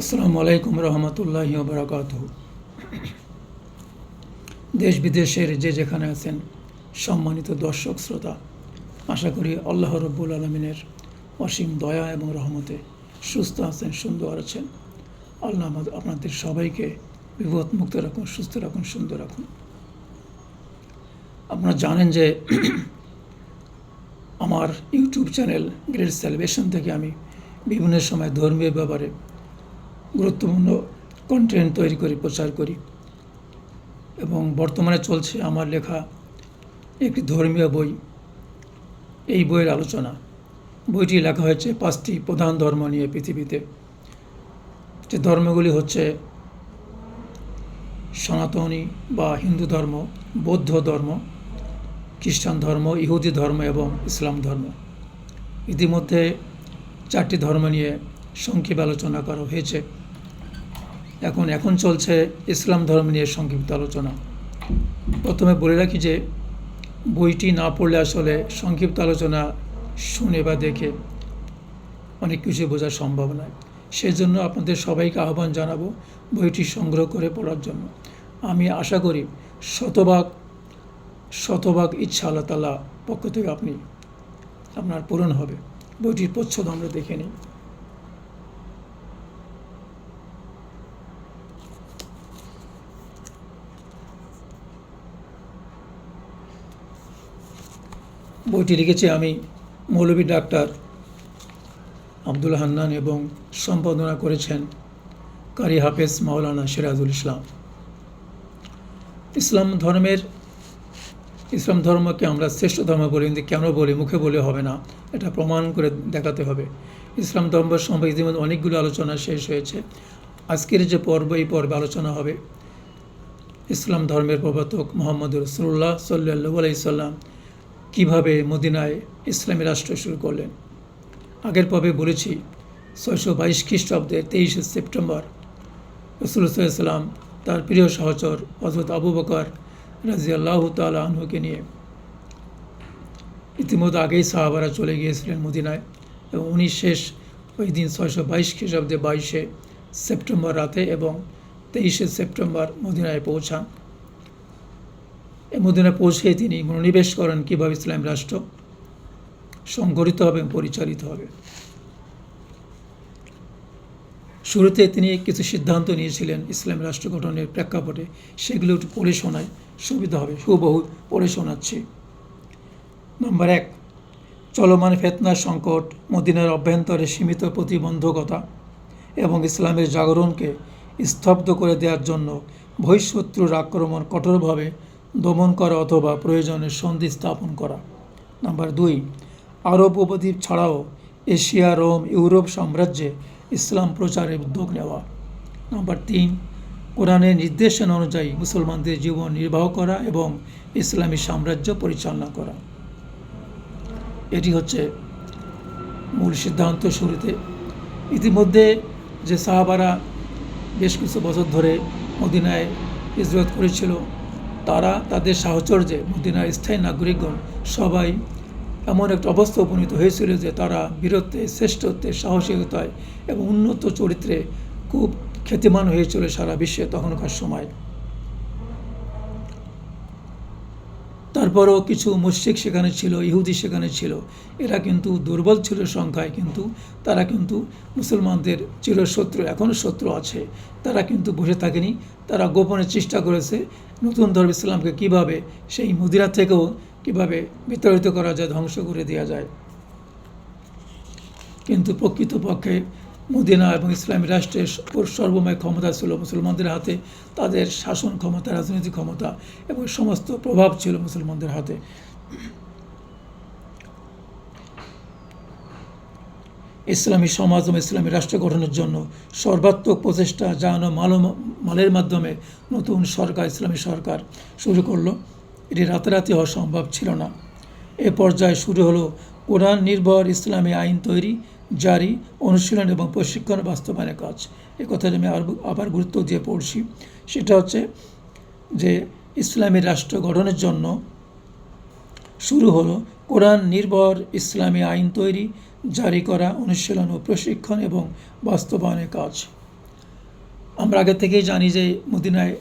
আসসালামু আলাইকুম রহমতুল্লাহ বরাকাত দেশ বিদেশের যে যেখানে আছেন সম্মানিত দর্শক, শ্রোতা, আশা করি আল্লাহ রব্বুল আলমিনের অসীম দয়া এবং রহমতে সুস্থ আছেন, সুন্দর আছেন। আল্লাহ আপনাদের সবাইকে বিপদ মুক্ত রাখুন, সুস্থ রাখুন, সুন্দর রাখুন। আপনারা জানেন যে আমার ইউটিউব চ্যানেল গ্রেট সেলিব্রেশন থেকে আমি বিভিন্ন সময় ধর্মীয় ব্যাপারে গুরুত্বপূর্ণ কন্টেন্ট তৈরি করি, প্রচার করি। এবং বর্তমানে চলছে আমার লেখা একটি ধর্মীয় বই। এই বইয়ের আলোচনা। বইটি লেখা হয়েছে পাঁচটি প্রধান ধর্ম নিয়ে পৃথিবীতে। যে ধর্মগুলি হচ্ছে সনাতনী বা হিন্দু ধর্ম, বৌদ্ধ ধর্ম, খ্রিস্টান ধর্ম, ইহুদি ধর্ম এবং ইসলাম ধর্ম। ইতিমধ্যে চারটি ধর্ম নিয়ে সংক্ষিপ্ত আলোচনা করা হয়েছে। এখন এখন চলছে ইসলাম ধর্ম নিয়ে সংক্ষিপ্ত আলোচনা। প্রথমে বলে রাখি যে, বইটি না পড়লে আসলে সংক্ষিপ্ত আলোচনা শুনে বা দেখে অনেক কিছু বোঝা সম্ভব নয়। সেজন্য আপনাদের সবাইকে আহ্বান জানাব বইটি সংগ্রহ করে পড়ার জন্য। আমি আশা করি শতভাগ শতভাগ ইচ্ছা আল্লাহ তালা পক্ষ থেকে আপনি, আপনার পূরণ হবে। বইটির প্রচ্ছদ আমরা দেখে নিই। বইটি লিখেছি আমি মৌলভী ডাক্তার আব্দুল হান্নান এবং সম্পাদনা করেছেন কারি হাফেজ মাওলানা সিরাজুল ইসলাম। ইসলাম ধর্মের, ইসলাম ধর্মকে আমরা শ্রেষ্ঠ ধর্ম বলি, কিন্তু কেন বলি, মুখে বলে হবে না, এটা প্রমাণ করে দেখাতে হবে। ইসলাম ধর্ম সম্পর্কে ইতিমধ্যে অনেকগুলো আলোচনা শেষ হয়েছে। আজকের যে পর্ব, এই পর্বে আলোচনা হবে ইসলাম ধর্মের প্রবর্তক মোহাম্মদ রসুল্লাহ সাল্লু আলাইসাল্লাম কীভাবে মদিনায় ইসলামী রাষ্ট্র শুরু করলেন? আগের পর্বে বলেছি, ছয়শো বাইশ খ্রিস্টাব্দে তেইশে সেপ্টেম্বর রসুল্লাহাম তার প্রিয় সহচর হজরত আবু বকর রাজিয়াল্লাহ তাল আনহুকে নিয়ে। ইতিমধ্যে আগেই সাহাবারা চলে গিয়েছিলেন মদিনায় এবং উনি শেষ ওই দিন ছয়শো বাইশ খ্রিস্টাব্দে বাইশে সেপ্টেম্বর রাতে এবং তেইশে সেপ্টেম্বর মদিনায় পৌঁছান। মদিনায় পৌঁছে তিনি মনোনিবেশ করেন কীভাবে ইসলাম রাষ্ট্র সংগঠিত হবে এবং পরিচালিত হবে। শুরুতে তিনি কিছু সিদ্ধান্ত নিয়েছিলেন ইসলাম রাষ্ট্র গঠনের প্রেক্ষাপটে। সেগুলো একটু পড়ে শোনায়, সুবিধা হবে হুবহু পড়ে শোনাচ্ছি। নম্বর এক, চলমান ফেতনার সংকট, মদিনার অভ্যন্তরে সীমিত প্রতিবন্ধকতা এবং ইসলামের জাগরণকে স্তব্ধ করে দেওয়ার জন্য বহিঃশত্রুর আক্রমণ কঠোরভাবে দমন করা অথবা প্রয়োজনে সন্ধি স্থাপন করা। নাম্বার দুই, আরব উপদ্বীপ ছাড়াও এশিয়া, রোম, ইউরোপ সাম্রাজ্যে ইসলাম প্রচারের উদ্যোগ নেওয়া। নাম্বার তিন, কোরআনের নির্দেশন অনুযায়ী মুসলমানদের জীবন নির্বাহ করা এবং ইসলামী সাম্রাজ্য পরিচালনা করা। এটি হচ্ছে মূল সিদ্ধান্ত শুরুতে। ইতিমধ্যে যে সাহাবারা বেশ কিছু বছর ধরে মদিনায় হিজরত করেছিল তারা তাদের সাহচর্যে মদিনার স্থায়ী নাগরিকগণ সবাই এমন একটা অবস্থা উপনীত হয়েছিল যে তারা বীরত্বে, শ্রেষ্ঠত্বে, সাহসিকতায় এবং উন্নত চরিত্রে খুব খ্যাতিমান হয়েছিল সারা বিশ্বে তখনকার সময়। তারপরও কিছু মুশিক সেখানে ছিল, ইহুদি সেখানে ছিল। এরা কিন্তু দুর্বল ছিল সংখ্যায়, কিন্তু তারা কিন্তু মুসলমানদের চিরশত্রু, এখনও শত্রু আছে। তারা কিন্তু বসে থাকেনি। তারা গোপনে চেষ্টা করেছে নতুন ধর্ম ইসলামকে কীভাবে সেই মদিরা থেকেও কীভাবে বিতাড়িত করা যায়, ধ্বংস করে দেওয়া যায়। কিন্তু প্রকৃতপক্ষে মদিনা এবং ইসলামী রাষ্ট্রের সর্বময় ক্ষমতা ছিল মুসলমানদের হাতে, তাদের শাসন ক্ষমতা, রাজনৈতিক ক্ষমতা এবং সমস্ত প্রভাব ছিল মুসলমানদের হাতে। ইসলামী সমাজ এবং ইসলামী রাষ্ট্র গঠনের জন্য সর্বাত্মক প্রচেষ্টা, জানো মাল মালের মাধ্যমে নতুন সরকার, ইসলামী সরকার শুরু করল। এটি রাতারাতি হওয়া সম্ভব ছিল না। এ পর্যায়ে শুরু হলো কোরআন নির্ভর ইসলামী আইন তৈরি, জারি, অনুশীলন এবং প্রশিক্ষণ বাস্তবায়নের কাজ। এ কথাটা আমি আবার গুরুত্ব দিয়ে পড়ছি। সেটা হচ্ছে যে ইসলামী রাষ্ট্র গঠনের জন্য শুরু হলো কোরআন নির্ভর ইসলামী আইন তৈরি, জারি করা, অনুশীলন ও প্রশিক্ষণ এবং বাস্তবায়নের কাজ। আমরা আগে থেকেই জানি যে মদিনায়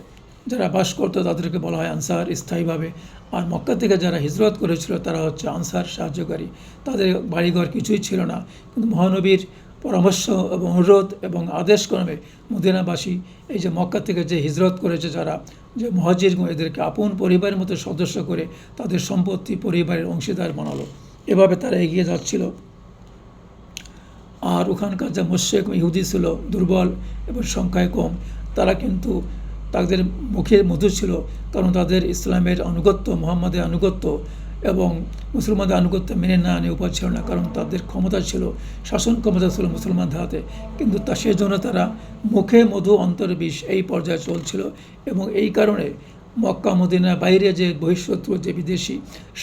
যারা বাস করতো তাদেরকে বলা হয় আনসার। স্থায়ীভাবে আর মক্কা থেকে যারা হিজরত করেছিল তারা হচ্ছে আনসার, সাহায্যকারী। তাদের বাড়িঘর কিছুই ছিল না। কিন্তু মহানবীর পরামর্শ এবং অনুরোধ এবং আদেশ ক্রমে মদিনাবাসী এই যে মক্কা থেকে যে হিজরত করেছে যারা, যে মহাজির এদেরকে আপন পরিবারের মতো সদস্য করে তাদের সম্পত্তি পরিবারের অংশীদার বানালো। এভাবে তারা এগিয়ে যাচ্ছিল। আর ওখানকার যা মোশেক ইহুদি ছিল দুর্বল এবং সংখ্যায় কম, তারা কিন্তু তাদের মুখে মধু ছিল, কারণ তাদের ইসলামের আনুগত্য, মোহাম্মদের আনুগত্য এবং মুসলমানদের আনুগত্য মেনে না আনে উপায় ছিল না, কারণ তাদের ক্ষমতা ছিল, শাসন ক্ষমতা ছিল মুসলমানদের হাতে। কিন্তু তা সেজন্য তারা মুখে মধু, অন্তরে বিষ এই পর্যায়ে চলছিল এবং এই কারণে মক্কা, মদিনার বাইরে যে বহিঃশত্রু, যে বিদেশি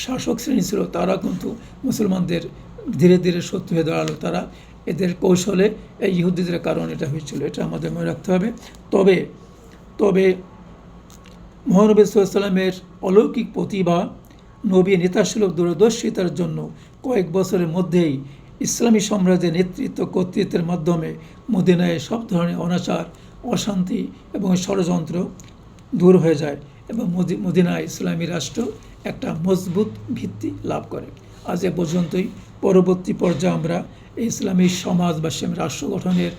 শাসক শ্রেণি ছিল, তারা কিন্তু মুসলমানদের ধীরে ধীরে শত্রু হয়ে দাঁড়াল। তারা এদের কৌশলে এই ইহুদিদের কারণ এটা হয়েছিল, এটা আমাদের মনে রাখতে হবে। তবে তবে মহানবী সাল্লামের অলৌকিক প্রতিভা নবী নেতাসুলভ দূরদর্শিতার জন্য কয়েক বছরের মধ্যেই ইসলামী সাম্রাজ্যের নেতৃত্ব কর্তৃত্বের মাধ্যমে মদিনায় সব ধরনের অনাচার, অশান্তি এবং ষড়যন্ত্র দূর হয়ে যায় এবং মদি- মদিনায় ইসলামী রাষ্ট্র একটা মজবুত ভিত্তি লাভ করে। আজ এ পর্যন্তই। পরবর্তী পর্যায়ে আমরা ইসলামী সমাজ বা রাষ্ট্র গঠনের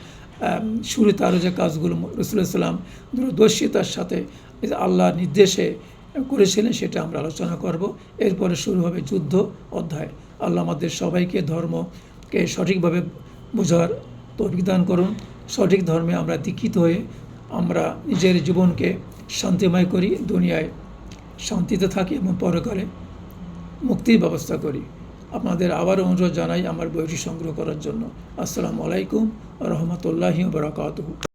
শুরুতে আরও যে কাজগুলো রসুলাম দূরদর্শিতার সাথে আল্লাহর নির্দেশে করেছিলেন সেটা আমরা আলোচনা করব। এরপরে শুরু হবে যুদ্ধ অধ্যায়। আল্লাহ আমাদের সবাইকে ধর্মকে সঠিকভাবে বোঝার তৌফিক দান করুন। সঠিক ধর্মে আমরা দীক্ষিত হয়ে আমরা নিজের জীবনকে শান্তিময় করি, দুনিয়ায় শান্তিতে থাকি এবং পরকালে মুক্তির ব্যবস্থা করি। আপনাদের আবারও অনুরোধ জানাই আমার বইটি সংগ্রহ করার জন্য। আসসালামু আলাইকুম রহমতুল্লাহি বরকাতহ।